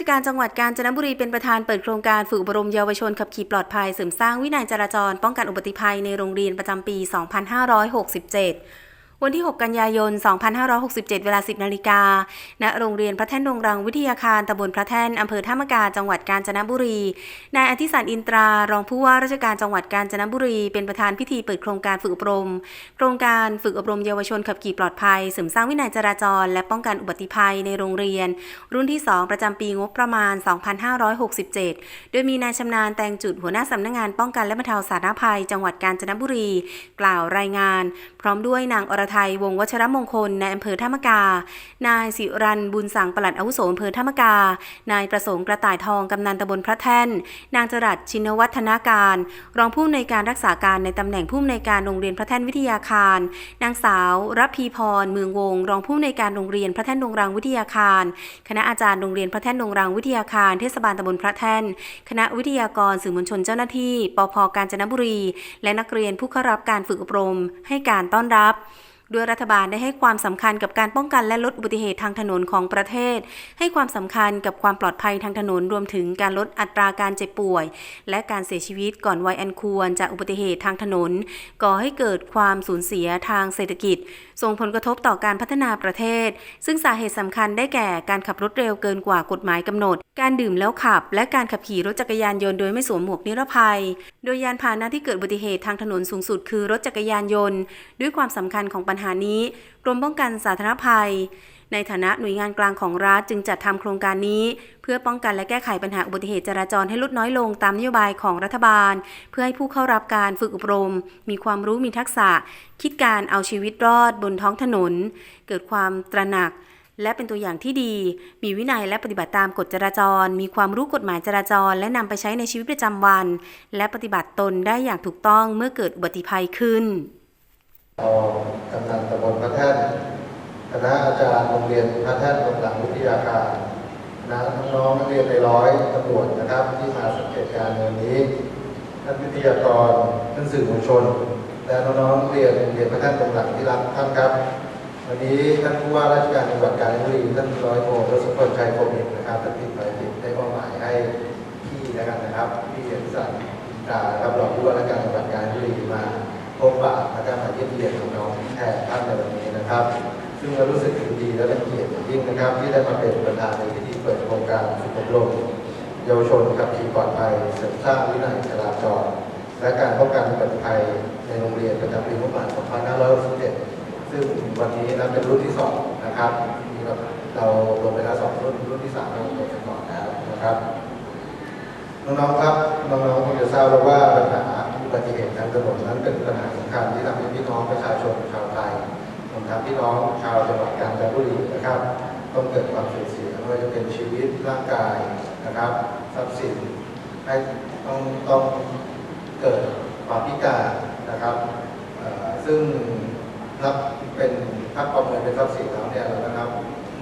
ชการจังหวัดกาญจนบุรีเป็นประธานเปิดโครงการฝึกอบรมเยาวชนขับขี่ปลอดภัยเสริมสร้างวินัยจราจร ป้องกันอุบัติภัยในโรงเรียนประจำปี 2567 วันที่ 6 กันยายน 2567 เวลา 10 นาฬิกา ณ โรงเรียนพระแท่นดงรังวิทยาคาร ตำบลพระแท่น อำเภอท่ามกา จังหวัดกาญจนบุรี นายอธิสันอินตรา รองผู้ว่าราชการจังหวัดกาญจนบุรี เป็นประธานพิธีเปิดโครงการฝึกอบรม โครงการฝึกอบรมเยาวชนขับขี่ปลอดภัยเสริมสร้างวินัยจราจร และป้องกันอุบัติภัยในโรงเรียน รุ่นที่ 2 ประจำปีงบประมาณ 2567 โดยมีนายชำนาญแตงจุดหัวหน้าสำนักงงานป้องกันและบรรเทาสาธารณภัย จังหวัดกาญจนบุรี กล่าวรายงาน พร้อมด้วยนางอรไทยวงวัชรมงคลในอำเภอท่ามกา นายสิรันบุญสังปลัดอาวุโสอำเภอท่ามกา นายประสงค์กระต่ายทองกำนันตำบลพระแท่น นางจรัสชินวัฒนาการ รองผู้อำนวยการรักษาการในตำแหน่งผู้อำนวยการโรงเรียนพระแท่นวิทยาคาร นางสาวรัพีพรเมืองวง รองผู้อำนวยการโรงเรียนพระแท่นดงรังวิทยาคาร คณะอาจารย์โรงเรียนพระแท่นดงรังวิทยาคารเทศบาลตำบลพระแท่น คณะวิทยากรสื่อมวลชนเจ้าหน้าที่ปพกาญจนบุรี และนักเรียนผู้เข้ารับการฝึกอบรมให้การต้อนรับ ด้วยรัฐบาลได้ให้ความสำคัญกับการป้องกันและลดอุบัติเหตุทางถนนของประเทศ ให้ความสำคัญกับความปลอดภัยทางถนนรวมถึงการลดอัตราการเจ็บป่วย และการเสียชีวิตก่อนวัยอันควรจากอุบัติเหตุทางถนน ก่อให้เกิดความสูญเสียทางเศรษฐกิจ ส่งผลกระทบต่อการพัฒนาประเทศ ซึ่งสาเหตุสำคัญได้แก่การขับรถเร็วเกินกว่ากฎหมายกำหนด การดื่มแล้วขับ และการขับขี่รถจักรยานยนต์โดยไม่สวมหมวกนิรภัย โดยยานพาหนะที่เกิดอุบัติเหตุทางถนนสูงสุดคือรถจักรยานยนต์ ด้วยความสำคัญของปัญหานี้ กรมป้องกันสาธารณภัย ในฐานะหน่วยงานกลางของรัฐจึงจัดทำโครงการนี้ เพื่อป้องกันและแก้ไขปัญหาอุบัติเหตุจราจรให้ลดน้อยลงตามนโยบายของรัฐบาล เพื่อให้ผู้เข้ารับการฝึกอบรม มีความรู้มีทักษะ คิดการเอาชีวิตรอดบนท้องถนน เกิดความตระหนักและเป็นตัวอย่างที่ดี มีวินัยและปฏิบัติตามกฎจราจร มีความรู้กฎหมายจราจร และนำไปใช้ในชีวิตประจำวัน และปฏิบัติตนได้อย่างถูกต้องเมื่อเกิดอุบัติภัยขึ้น ทอกำนันตำบลพระแท่นคณะอาจารย์โรงเรียนพระแท่นโรงหลังวิทยาการคณะน้องนักเรียนในร้อยตำรวจนะครับ ที่มาสังเกตการณ์ในนนี้ท่านวิทยากรท่านสื่อมวลชน และน้องๆนักเรียนโรงเรียนพระแท่นโรงหลังที่รักท่านครับวันนี้ท่านผู้ว่าราชการจังหวัดกาญจนบุรีท่านร้อยโททศพลชัยโคมิตนะครับท่าน แทนท่านในวันนี้นะครับ ซึ่งเรารู้สึกยินดีและเป็นเกียรติอย่างยิ่งนะครับ ที่ได้มาเป็นประธานในพิธีเปิดโครงการฝึกอบรมเยาวชนขับขี่ปลอดภัยเสริมสร้างวินัยจราจร และการป้องกันอุบัติภัยในโรงเรียนประจำปีงบประมาณ2567ซึ่งวันนี้นับเป็นรุ่นที่สองนะครับมีเราเราลงไปแล้วสองรุ่นรุ่นที่สามเราลงไปก่อนแล้วนะครับน้องๆครับน้องๆคงจะทราบแล้วว่าปัญหา อุบัติเหตุทางถนนนั้นเป็นปัญหาสำคัญที่ทำให้พี่น้องประชาชนชาวไทยรวมทั้งพี่น้องชาวจังหวัดกาญจนบุรีนะครับ ต้องเกิดความสูญเสียไม่ว่าจะเป็นชีวิตร่างกายนะครับทรัพย์สินให้ต้องต้องเกิดความพิการนะครับ ซึ่งนับเป็นถ้าประเมินเป็นทรัพย์สินแล้วเนี่ยนะครับ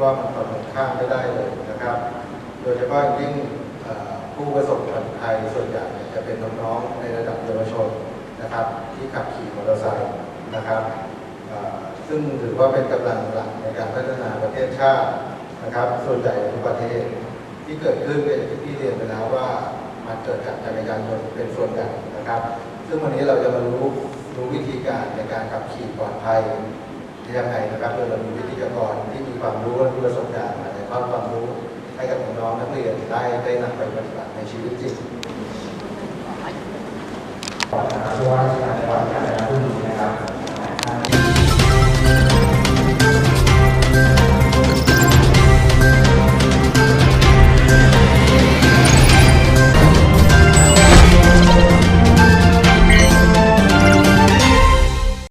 ว่ามันประเมินค่าไม่ได้เลยนะครับ โดยเฉพาะยิ่ง ผู้ประสบอุบัติภัยส่วนใหญ่จะเป็นน้องๆในระดับเยาวชนนะครับที่ขับขี่มอเตอร์ไซค์นะครับซึ่งถือว่าเป็นกำลังหลักในการพัฒนาประเทศชาตินะครับ ส่วนใหญ่ทุกประเทศที่เกิดขึ้นเป็นอย่ที่เรียนไปแล้วว่ามันเกิดจากจักรยานยนต์เป็นส่วนใหญ่นะครับ ซึ่งวันนี้เราจะมารู้รู้วิธีการในการขับขี่ปลอดภัยยังไงนะครับโดยเรามีวิทยากรที่มีความรู้และมีประสบการณ์มาถ่ายทอความรู้ ให้กับน้องนักเรียนได้ได้นำไปปฏิบัติในชีวิตจริง